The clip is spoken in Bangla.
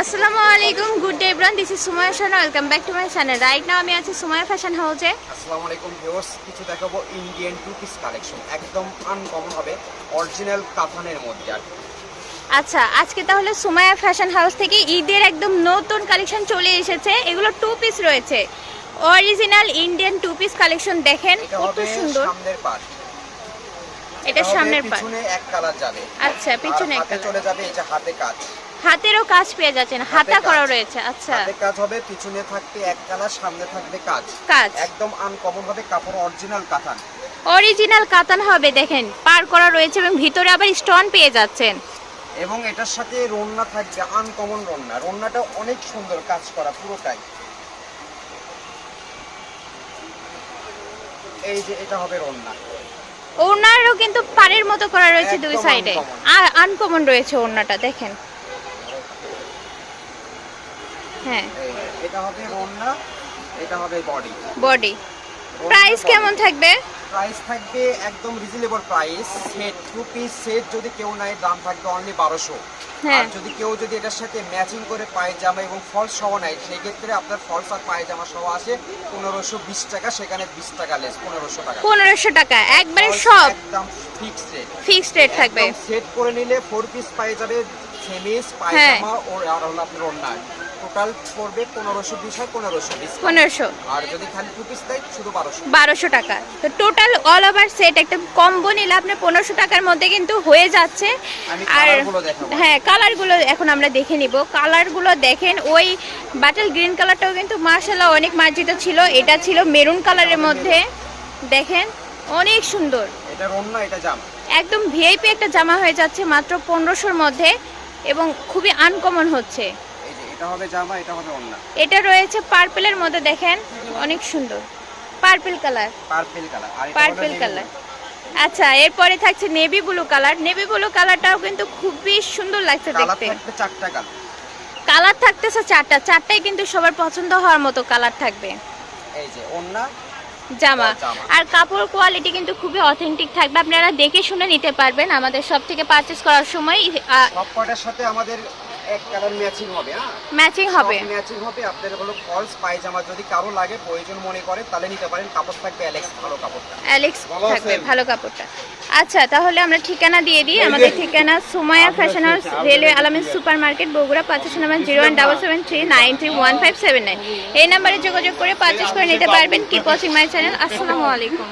আসসালামু আলাইকুম good day everyone this is Sumaiya Shana welcome back to my channel right now আমি আছি সুমায়া ফ্যাশন হাউসে আসসালামু আলাইকুম ভিউয়ার্স কিছু দেখাবো ইন্ডিয়ান টু পিস কালেকশন একদম আনকমন হবে অরিজিনাল কাফানের মধ্যে আর আচ্ছা আজকে তাহলে সুমায়া ফ্যাশন হাউস থেকে ঈদের একদম নতুন কালেকশন চলে এসেছে এগুলো টু পিস রয়েছে। Original Indian two piece collection দেখেন কত সুন্দর। সামনের পার্ট এটা সামনের পার্ট পিছনে এক কালার যাবে। আচ্ছা পিছনে এক colour। চলে যাবে যে হাতে কাজ। হাতেরও কাজ পেয়ে যাচ্ছেন হাতা করা রয়েছে আচ্ছা। হাতে কাজ হবে পিছনে থাকবে এক কালার সামনে থাকবে কাজ। কাজ। একদম আনকমন হবে কাপড় অরিজিনাল কাতান। অরিজিনাল কাতান হবে দেখেন পার করা রয়েছে এবং ভিতরে আবার স্টোন পেয়ে যাচ্ছেন। এবং এটার সাথে রন্না থাকবে আনকমন রন্না। রন্নাটা অনেক সুন্দর কাজ করা পুরোটাই। এই যে এটা হবে রন্না। ওনারও কিন্তু পাড়ের মতো করা রয়েছে দুই সাইডে। আর আনকমন রয়েছে ওড়নাটা দেখেন। হ্যাঁ। এটা হবে এটা হবে বডি বডি প্রাইস কেমন থাকবে? প্রাইস থাকবে একদম reasonable price set two piece set যদি কেউ নেয় দাম থাকবে অনলি বারোশো। হ্যাঁ। আর যদি কেউ যদি এটার সাথে ম্যাচিং করে পায়জামা এবং ফলস সহ নেয় সেই ক্ষেত্রে আপনার ফলস আর পায়জামা সহ আসে পনেরোশো বিশ টাকা সেখানে বিশ টাকা লেস পনেরোশো টাকা। পনেরোশো টাকা। একবারে সব একদম ফিক্স রেট ফিক্সড রেট থাকবে। সেট করে নিলে ফোর পিস পাই যাবে সেমিস। পায়জামা ও আর হলো আপনার ওড়না। টোটাল পড়বে পনেরোশো বিশ হয় পনেরোশো বিশ পনেরোশো। আর যদি খালি টু পিস দেয় শুধু বারোশো। বারোশো টাকা। তো টোটাল অল ওভার সেট একটা কম্বো নিলে আপনার পনেরোশো টাকার মধ্যে কিন্তু হয়ে যাচ্ছে। আর হ্যাঁ কালারগুলো এখন আমরা দেখে নিব। কালারগুলো দেখেন ওই বাটাল গ্রিন কালারটাও কিন্তু মার্শাল্লাহ অনেক মার্জিত ছিল। এটা ছিল মেরুন কালারের মধ্যে। দেখেন অনেক সুন্দর। একদম ভিআইপি একটা জামা হয়ে যাচ্ছে মাত্র পনেরোশোর মধ্যে এবং খুবই আনকমন হচ্ছে। এটা হবে জামা এটা হবে ওড়না। এটা রয়েছে পার্পেলের মধ্যে দেখেন অনেক সুন্দর। পার্পেল কালার পার্পল কালার আর পার্পেল কালার আচ্ছা এরপরে থাকছে navy blue colour navy blue কালারটাও কিন্তু খুবই সুন্দর লাগছে কালার দেখতে। চারটা কালার কালার থাকতেছে চারটা। চারটাই কিন্তু সবার পছন্দ হওয়ার মতো কালার থাকবে। এই যে ওড়না জামা। আর কাপড় কোয়ালিটি কিন্তু খুবই অথেন্টিক থাকবে। আপনারা দেখে শুনে নিতে পারবেন আমাদের সব থেকে পারচেস করার সময়। সব সাথে আমাদের এক কালার ম্যাচিং হবে হ্যাঁ? ম্যাচিং হবে। ম্যাচিং হবে আপনাদের হলো ফলস পায়জামা যদি কারও লাগে প্রয়োজন মনে করে তাহলে নিতে পারেন। কাপড় থাকবে অ্যালেক্স ভালো কাপড়টা। অ্যালেক্স থাকবে ভালো কাপড়টা। আচ্ছা তাহলে আমরা ঠিকানা দিয়ে দিই। আমাদের ঠিকানা Sumaiya fashion house railway Alamin super market Bogura পাঁচশো number zero one double seven three nine three one five seven nine. এই নাম্বারে যোগাযোগ করে পারচেস করে নিতে পারবেন। কি ওয়াচিং মাই চ্যানেল আসসালামু আলাইকুম।